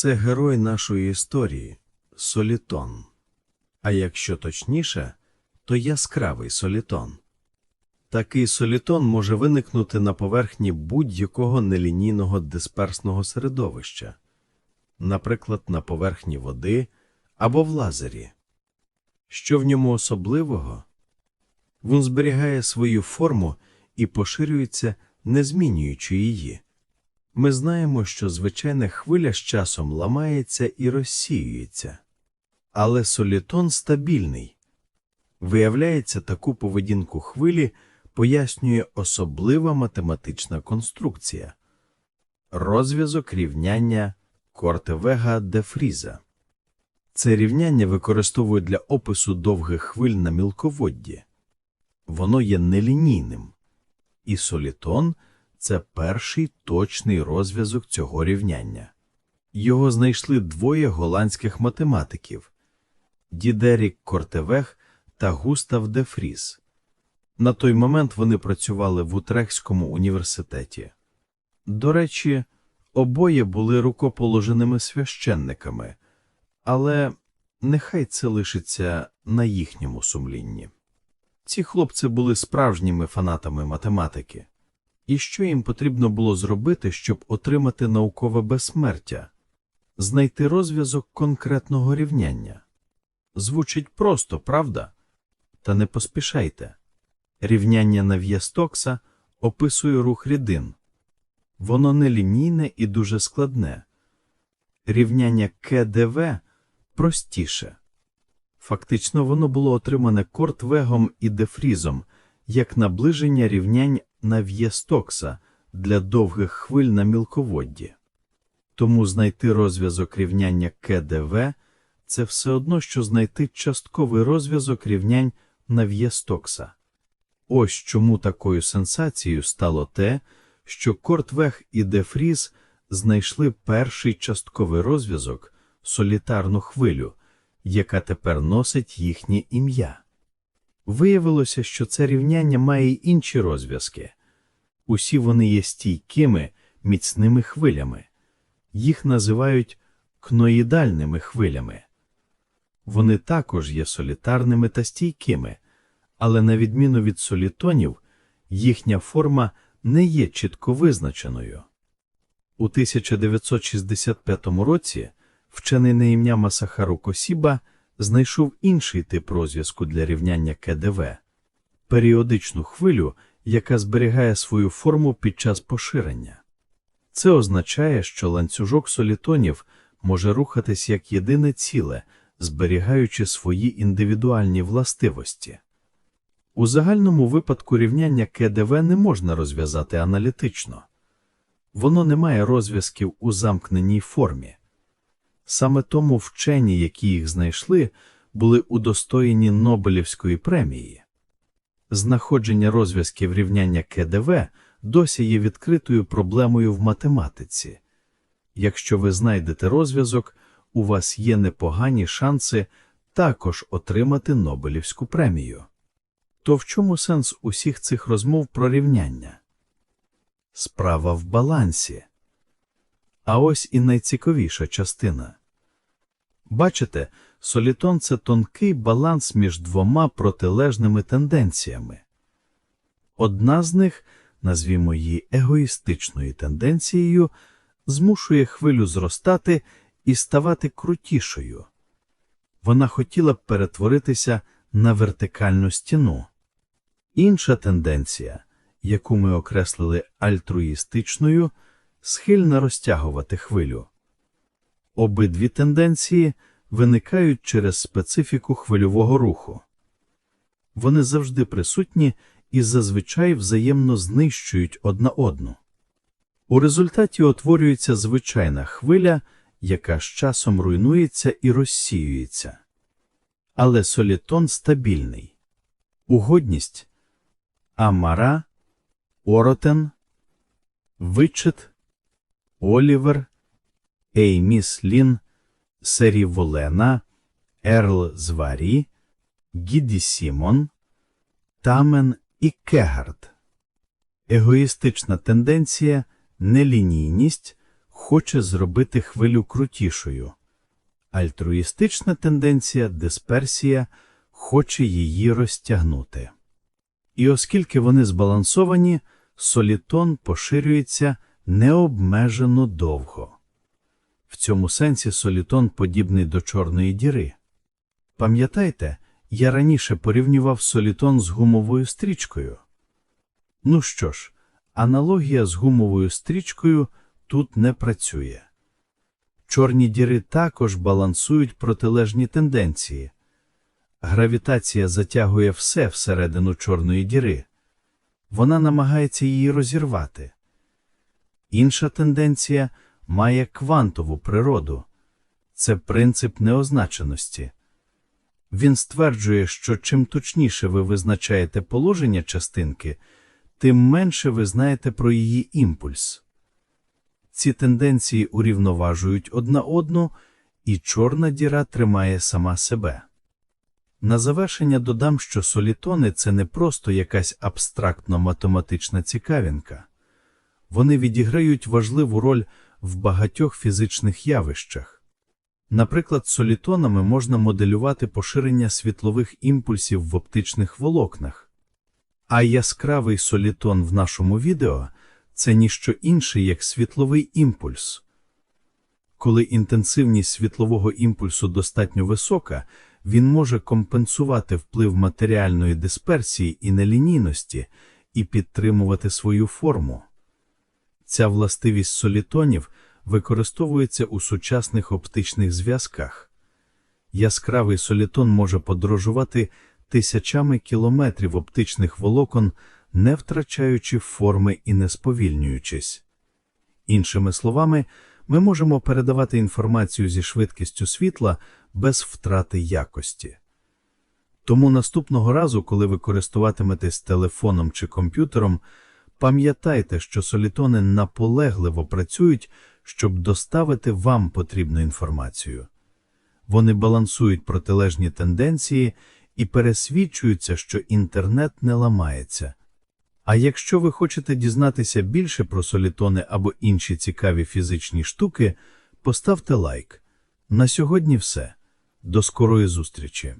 Це герой нашої історії солітон. А якщо точніше, то яскравий солітон. Такий солітон може виникнути на поверхні будь-якого нелінійного дисперсного середовища, наприклад, на поверхні води або в лазері. Що в ньому особливого? Він зберігає свою форму і поширюється, не змінюючи її. Ми знаємо, що звичайна хвиля з часом ламається і розсіюється, але солітон стабільний. Виявляється, таку поведінку хвилі пояснює особлива математична конструкція розв'язок рівняння Кортевега де Фріза. Це рівняння використовують для опису довгих хвиль на мілководді. Воно є нелінійним, і солітон це перший точний розв'язок цього рівняння. Його знайшли двоє голландських математиків Дідерік Кортевег та Густав де Фріс. На той момент вони працювали в Утрехському університеті. До речі, обоє були рукоположеними священниками, але нехай це лишиться на їхньому сумлінні. Ці хлопці були справжніми фанатами математики. І що їм потрібно було зробити, щоб отримати наукове безсмертя? Знайти розв'язок конкретного рівняння. Звучить просто, правда? Та не поспішайте. Рівняння Нав'єстокса описує рух рідин. Воно нелінійне і дуже складне. Рівняння КДВ простіше. Фактично, воно було отримане Кортвегом і Дефрізом як наближення рівнянь Нав'єстокса для довгих хвиль на мілководді. Тому знайти розв'язок рівняння КДВ – це все одно, що знайти частковий розв'язок рівнянь Нав'єстокса. Ось чому такою сенсацією стало те, що Кортвег і Дефріз знайшли перший частковий розв'язок солітарну хвилю, яка тепер носить їхнє ім'я. Виявилося, що це рівняння має й інші розв'язки. Усі вони є стійкими, міцними хвилями. Їх називають кноїдальними хвилями. Вони також є солітарними та стійкими, але на відміну від солітонів, їхня форма не є чітко визначеною. У 1965 році вчений на ім'я Масахару Косіба знайшов інший тип розв'язку для рівняння КДВ періодичну хвилю, яка зберігає свою форму під час поширення. Це означає, що ланцюжок солітонів може рухатись як єдине ціле, зберігаючи свої індивідуальні властивості. У загальному випадку рівняння КДВ не можна розв'язати аналітично, воно не має розв'язків у замкненій формі. Саме тому вчені, які їх знайшли, були удостоєні Нобелівської премії. Знаходження розв'язків рівняння КДВ досі є відкритою проблемою в математиці. Якщо ви знайдете розв'язок, у вас є непогані шанси також отримати Нобелівську премію. То в чому сенс усіх цих розмов про рівняння? Справа в балансі. А ось і найцікавіша частина. Бачите, солітон це тонкий баланс між двома протилежними тенденціями. Одна з них, назвімо її егоїстичною тенденцією, змушує хвилю зростати і ставати крутішою. Вона хотіла б перетворитися на вертикальну стіну. Інша тенденція, яку ми окреслили альтруїстичною, схильна розтягувати хвилю. Обидві тенденції виникають через специфіку хвильового руху. Вони завжди присутні і зазвичай взаємно знищують одна одну. У результаті утворюється звичайна хвиля, яка з часом руйнується і розсіюється. Але солітон стабільний. Угодність Амара, Оротен, Вичет, Олівер, Ейміс Лін, Серіволена, Ерл Зварі, Гіді Сімон, Тамен і Кегард. Егоїстична тенденція, нелінійність, хоче зробити хвилю крутішою. Альтруїстична тенденція, дисперсія, хоче її розтягнути. І оскільки вони збалансовані, солітон поширюється необмежено довго. В цьому сенсі солітон подібний до чорної діри. Пам'ятайте, я раніше порівнював солітон з гумовою стрічкою. Ну що ж, аналогія з гумовою стрічкою тут не працює. Чорні діри також балансують протилежні тенденції. Гравітація затягує все всередину чорної діри. Вона намагається її розірвати. Інша тенденція має квантову природу. Це принцип неозначеності. Він стверджує, що чим точніше ви визначаєте положення частинки, тим менше ви знаєте про її імпульс. Ці тенденції урівноважують одна одну, і чорна діра тримає сама себе. На завершення додам, що солітони це не просто якась абстрактно-математична цікавинка. Вони відіграють важливу роль в багатьох фізичних явищах. Наприклад, солітонами можна моделювати поширення світлових імпульсів в оптичних волокнах. А яскравий солітон в нашому відео це ніщо інше, як світловий імпульс. Коли інтенсивність світлового імпульсу достатньо висока, він може компенсувати вплив матеріальної дисперсії і нелінійності і підтримувати свою форму. Ця властивість солітонів використовується у сучасних оптичних зв'язках. Яскравий солітон може подорожувати тисячами кілометрів оптичних волокон, не втрачаючи форми і не сповільнюючись. Іншими словами, ми можемо передавати інформацію зі швидкістю світла без втрати якості. Тому наступного разу, коли ви користуватиметесь телефоном чи комп'ютером, пам'ятайте, що солітони наполегливо працюють, щоб доставити вам потрібну інформацію. Вони балансують протилежні тенденції і пересвідчуються, що інтернет не ламається. А якщо ви хочете дізнатися більше про солітони або інші цікаві фізичні штуки, поставте лайк. На сьогодні все. До скорої зустрічі!